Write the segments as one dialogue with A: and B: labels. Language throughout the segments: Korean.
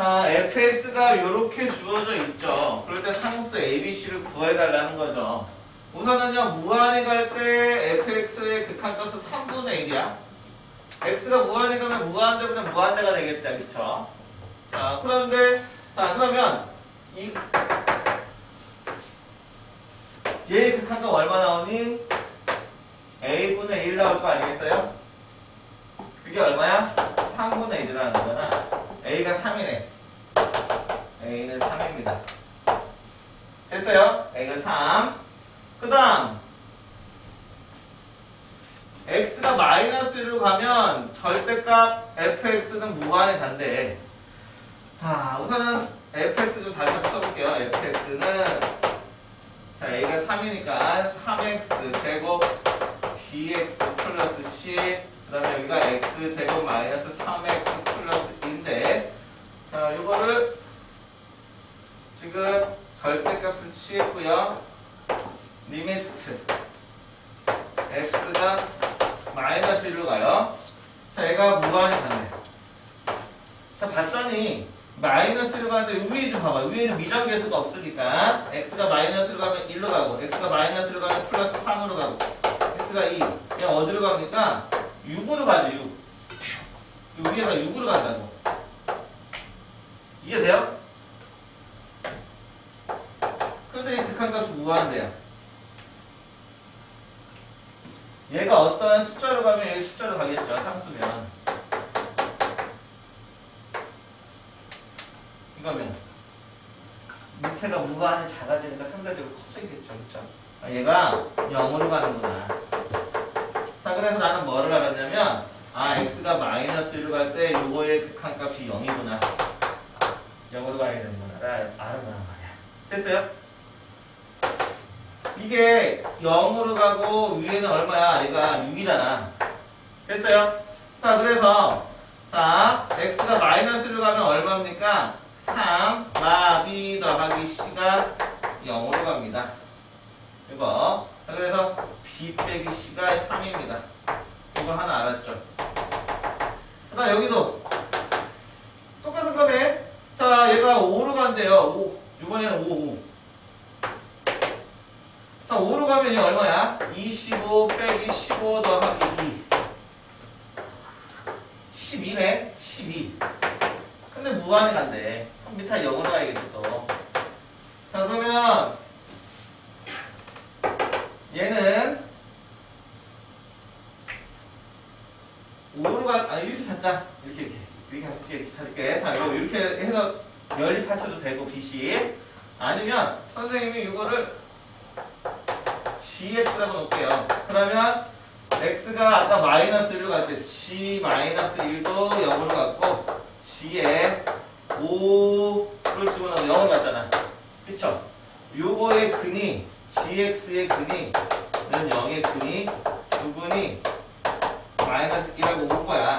A: 자, fx가 이렇게 주어져 있죠. 그럴 때 상수 abc를 구해달라는 거죠. 우선은요, 무한히 갈 때 fx의 극한값은 3분의 1이야. x가 무한히 가면 무한대분의 무한대가 되겠다, 그쵸? 자, 그런데, 자, 그러면, 이, 얘의 극한값 얼마 나오니? a분의 1 나올 거 아니겠어요? 그게 얼마야? 3분의 1이라는 거잖아. A가 3이네. a는 3입니다. 됐어요? a가 3. 그 다음, x가 마이너스 1로 가면 절대값 fx는 무한에 간대. 자, 우선은 fx 좀 다시 한번 써볼게요. fx는 자, a가 3이니까 3x 제곱 bx 플러스 c 그 다음에 여기가 x 제곱 마이너스 3x 플러스 2인데 자, 이거를 지금 취했고요. 리미트 x가 마이너스 1로 가요. 자, 얘가 무한히 갔네. 자, 봤더니 마이너스로 가는데 위에 좀 봐봐. 위에는 미정계수가 없으니까 x가 마이너스로 가면 1로 가고 x가 마이너스로 가면 플러스 3으로 가고 x가 2. 그냥 어디로 갑니까? 6으로 가죠, 6. 이 위에가 6으로 간다고. 이해돼요? 근데 이 무한대야. 얘가 어떠한 숫자로 가면 얘 숫자로 가겠죠, 상수면. 이거면 밑에가 무한히 작아지니까 상대적으로 커지겠죠, 그쵸? 아, 얘가 0으로 가는구나. 자, 그래서 나는 뭐를 알았냐면, 아, x가 마이너스 1로 갈 때 요거의 극한값이 0이구나. 0으로 가야 되는구나. 를 알아보란 말이야. 됐어요? 이게 0으로 가고 위에는 얼마야? 얘가 6이잖아. 됐어요? 자, 그래서 자, x가 마이너스로 가면 얼마입니까? 3 마비 더하기 c가 0으로 갑니다. 이거. 자, 그래서 b 빼기 c가 3입니다. 이거 하나 알았죠? 그 다음 여기도 똑같은 거네. 자, 얘가 5로 간대요. 5. 이번에는 5, 5. 자, 5로 가면 얘 얼마야? 25 빼기 15 더하기 2. 12네? 12. 근데 무한히 간대. 컴퓨터 0으로 가야겠지 또. 자, 그러면 얘는 5로 가, 아, 이렇게 찾자. 이렇게, 이렇게. 이렇게 이렇게, 이렇게 찾을게. 자, 이거 이렇게 해서 연립하셔도 되고, BC. 아니면 선생님이 이거를 gx라고 놓을게요. 그러면 x가 아까 마이너스 1로 갈 때 g 마이너스 1도 0으로 갔고 g에 5를 집어넣으면 0으로 갔잖아. 그쵸? 요거의 근이 gx의 근이 는 0의 근이 두 분이 마이너스 1하고 올 거야.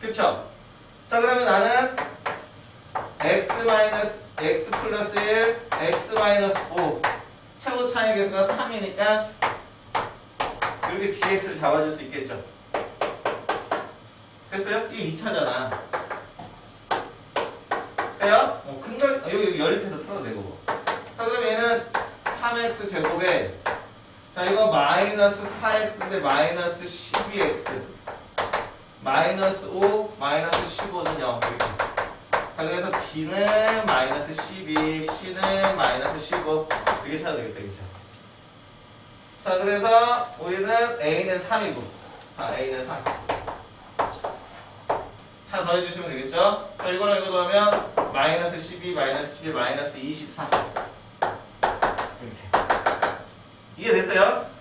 A: 그쵸? 자 그러면 나는 x 마이너스 x 플러스 1 x 마이너스 5 최고 차이 계수가 3이니까 이렇게 gx를 잡아줄 수 있겠죠. 됐어요? 이게 2차잖아. 돼요? 어, 근데 여기, 여기 연립해서 풀어도 되고. 자, 그럼 얘는 3x 제곱에 자, 이거 마이너스 4x인데 마이너스 12x 마이너스 5 마이너스 15는 0 이렇게. 자, 그래서 b는 마이너스 12, c는 마이너스 15 이렇게 찾아야 되겠다, 그죠? 자, 그래서 우리는 a는 3이고, 자, a는 3. 하나 더 해주시면 되겠죠? 자, 이거랑 이거 더하면 마이너스 12, 마이너스 12, 마이너스 24. 이렇게. 이해됐어요?